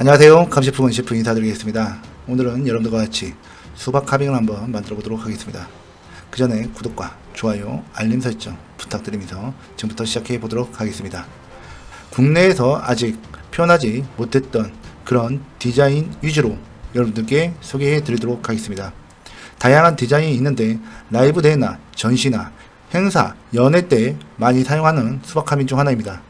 안녕하세요. 감시품은 셰프 인사드리겠습니다. 오늘은 여러분들과 같이 수박 카빙을 한번 만들어 보도록 하겠습니다. 그 전에 구독과 좋아요, 알림 설정 부탁드리면서 지금부터 시작해 보도록 하겠습니다. 국내에서 아직 표현하지 못했던 그런 디자인 위주로 여러분들께 소개해 드리도록 하겠습니다. 다양한 디자인이 있는데 라이브 대회나 전시나 행사, 연회 때 많이 사용하는 수박 카빙 중 하나입니다.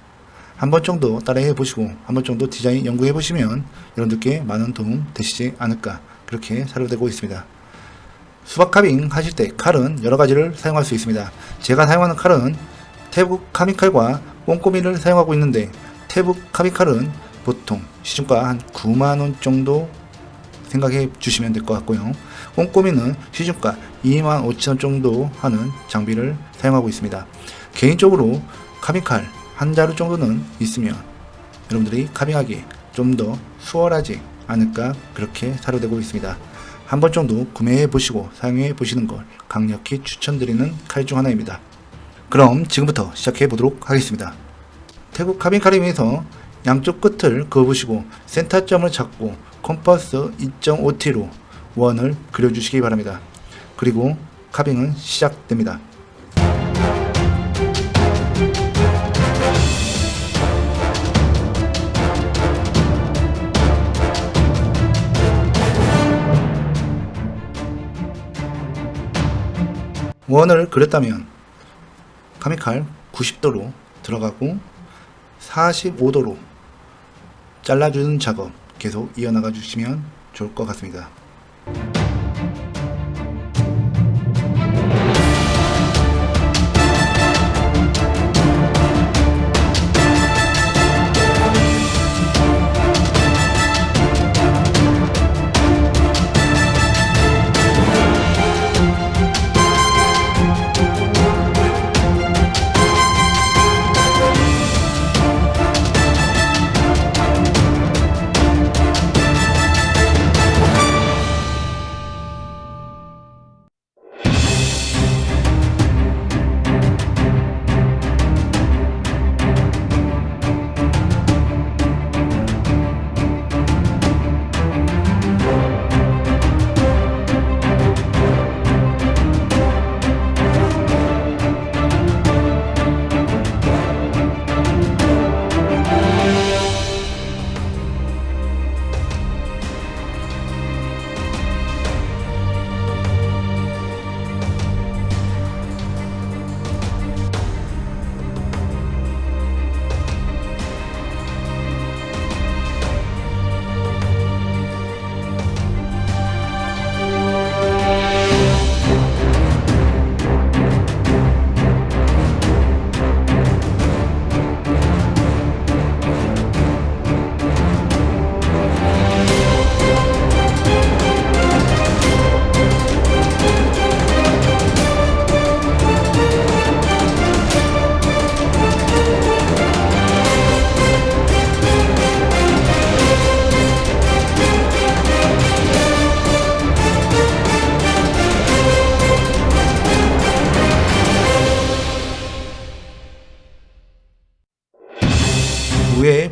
한 번 정도 따라해 보시고 한 번 정도 디자인 연구해 보시면 여러분들께 많은 도움 되시지 않을까 그렇게 사료되고 있습니다. 수박 카빙 하실 때 칼은 여러 가지를 사용할 수 있습니다. 제가 사용하는 칼은 태북 카빙칼과 꼼꼼이를 사용하고 있는데 태북 카빙칼은 보통 시중가 한 9만원 정도 생각해 주시면 될 것 같고요. 꼼꼼이는 시중가 2만 5천 정도 하는 장비를 사용하고 있습니다. 개인적으로 카빙칼 한 자루 정도는 있으면 여러분들이 카빙하기 좀 더 수월하지 않을까 그렇게 사료되고 있습니다. 한 번 정도 구매해 보시고 사용해 보시는 걸 강력히 추천드리는 칼 중 하나입니다. 그럼 지금부터 시작해 보도록 하겠습니다. 태국 카빙 카림에서 양쪽 끝을 그어보시고 센터점을 잡고 컴퍼스 2.5T로 원을 그려주시기 바랍니다. 그리고 카빙은 시작됩니다. 원을 그렸다면 카미칼 90도로 들어가고 45도로 잘라주는 작업 계속 이어나가 주시면 좋을 것 같습니다.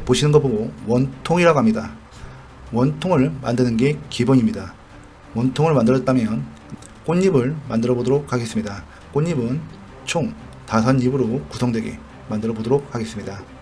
보시는 거 보고 원통이라고 합니다. 원통을 만드는 게 기본입니다. 원통을 만들었다면 꽃잎을 만들어 보도록 하겠습니다. 꽃잎은 총 5입으로 구성되게 만들어 보도록 하겠습니다.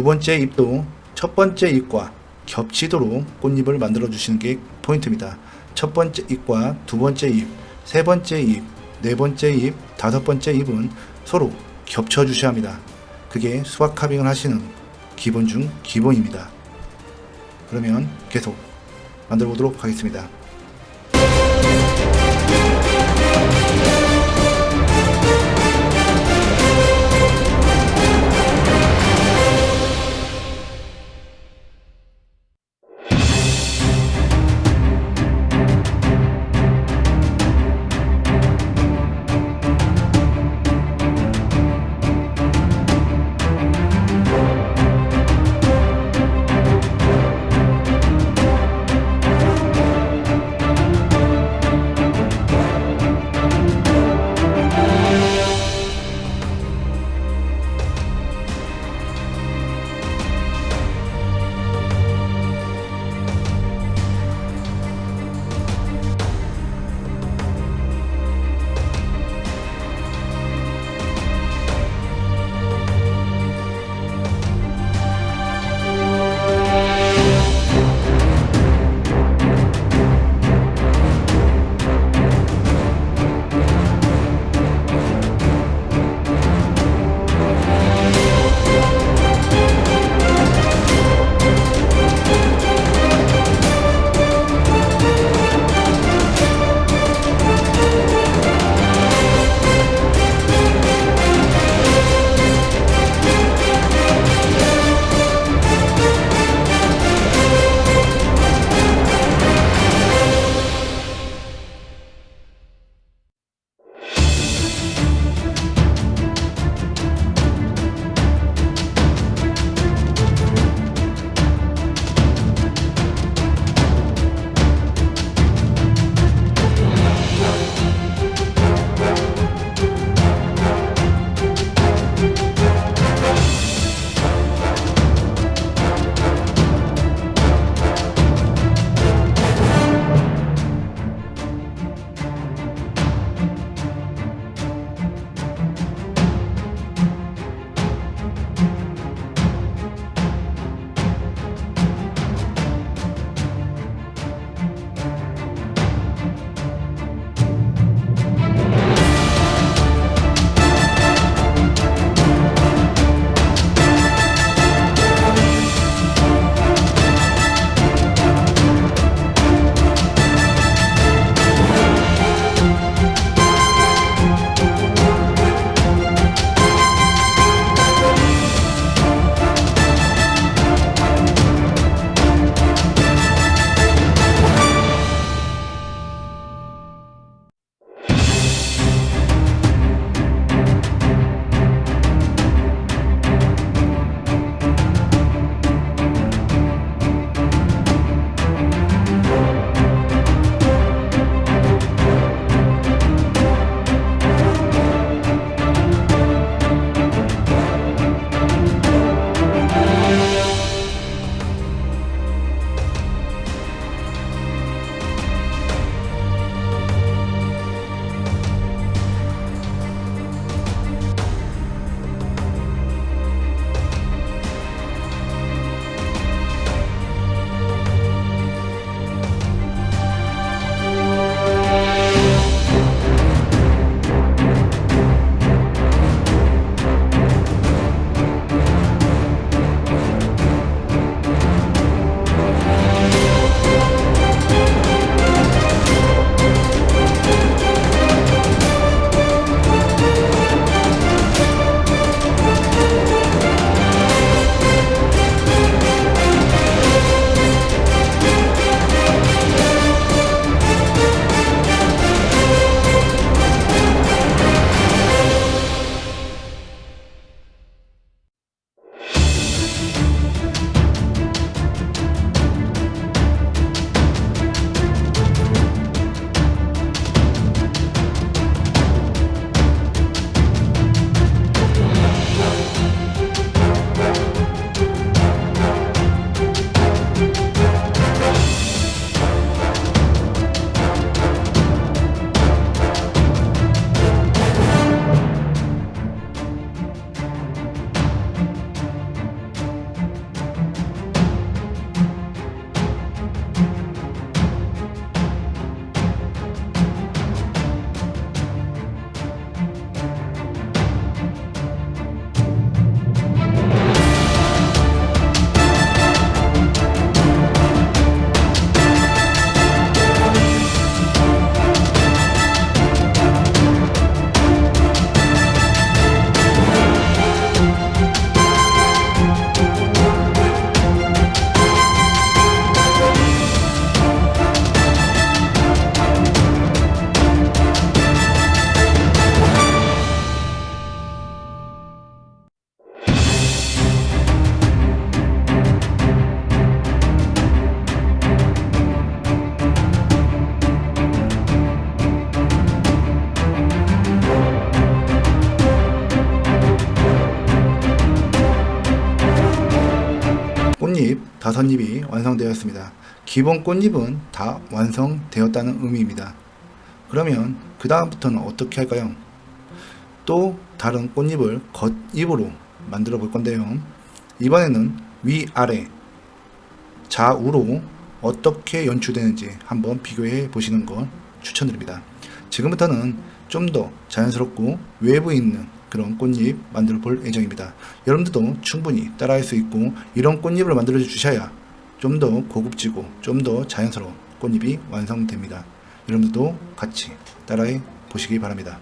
두 번째 잎도 첫 번째 잎과 겹치도록 꽃잎을 만들어 주시는 게 포인트입니다. 첫 번째 잎과 두 번째 잎, 세 번째 잎, 네 번째 잎, 다섯 번째 잎은 서로 겹쳐 주셔야 합니다. 그게 수학 카빙을 하시는 기본 중 기본입니다. 그러면 계속 만들어 보도록 하겠습니다. 다섯 잎이 완성되었습니다. 기본 꽃잎은 다 완성되었다는 의미입니다. 그러면 그 다음부터는 어떻게 할까요? 또 다른 꽃잎을 겉잎으로 만들어 볼 건데요. 이번에는 위아래 좌우로 어떻게 연출되는지 한번 비교해 보시는 걸 추천드립니다. 지금부터는 좀 더 자연스럽고 외부 있는 그런 꽃잎 만들어 볼 예정입니다. 여러분들도 충분히 따라할 수 있고 이런 꽃잎을 만들어 주셔야 좀 더 고급지고 좀 더 자연스러운 꽃잎이 완성됩니다. 여러분들도 같이 따라해 보시기 바랍니다.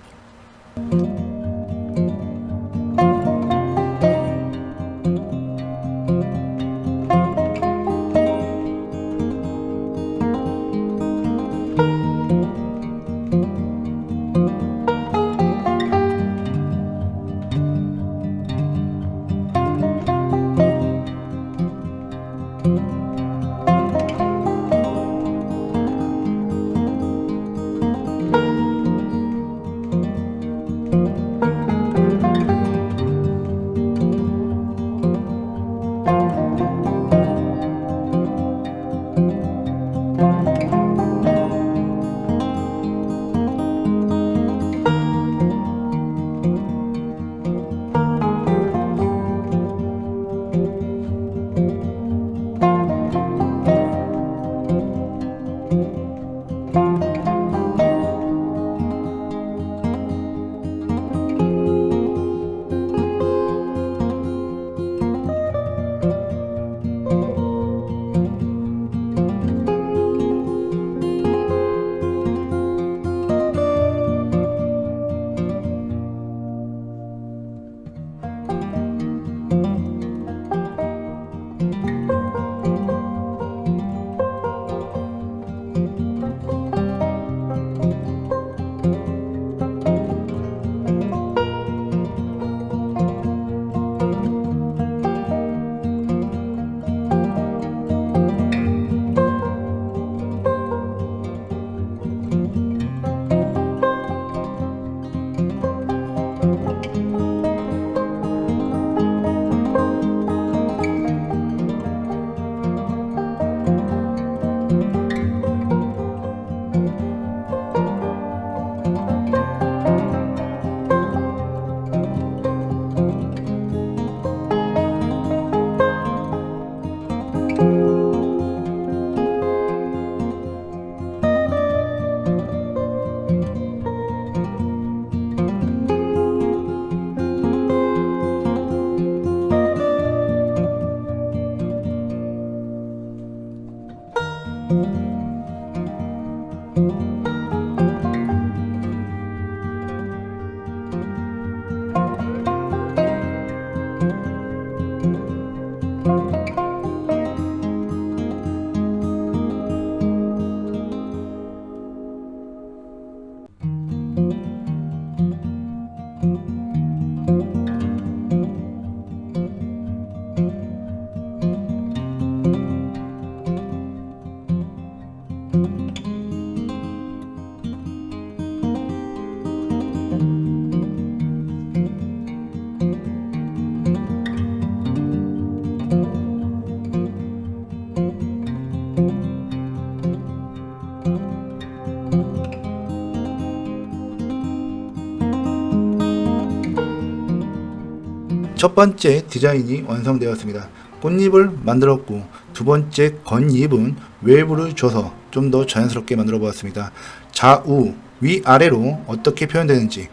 첫 번째 디자인이 완성되었습니다. 꽃잎을 만들었고 두 번째 겉잎은 웨이브를 줘서 좀 더 자연스럽게 만들어 보았습니다. 좌우 위아래로 어떻게 표현되는지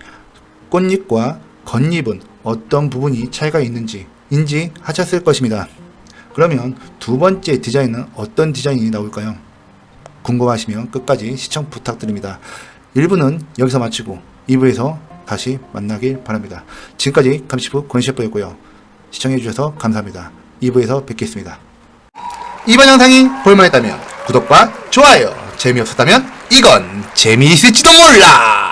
꽃잎과 겉잎은 어떤 부분이 차이가 있는지 인지하셨을 것입니다. 그러면 두 번째 디자인은 어떤 디자인이 나올까요? 궁금하시면 끝까지 시청 부탁드립니다. 1부는 여기서 마치고 2부에서 다시 만나길 바랍니다. 지금까지 감시부 권셰프였고요. 시청해주셔서 감사합니다. 2부에서 뵙겠습니다. 이번 영상이 볼만했다면 구독과 좋아요, 재미없었다면 이건 재미있을지도 몰라!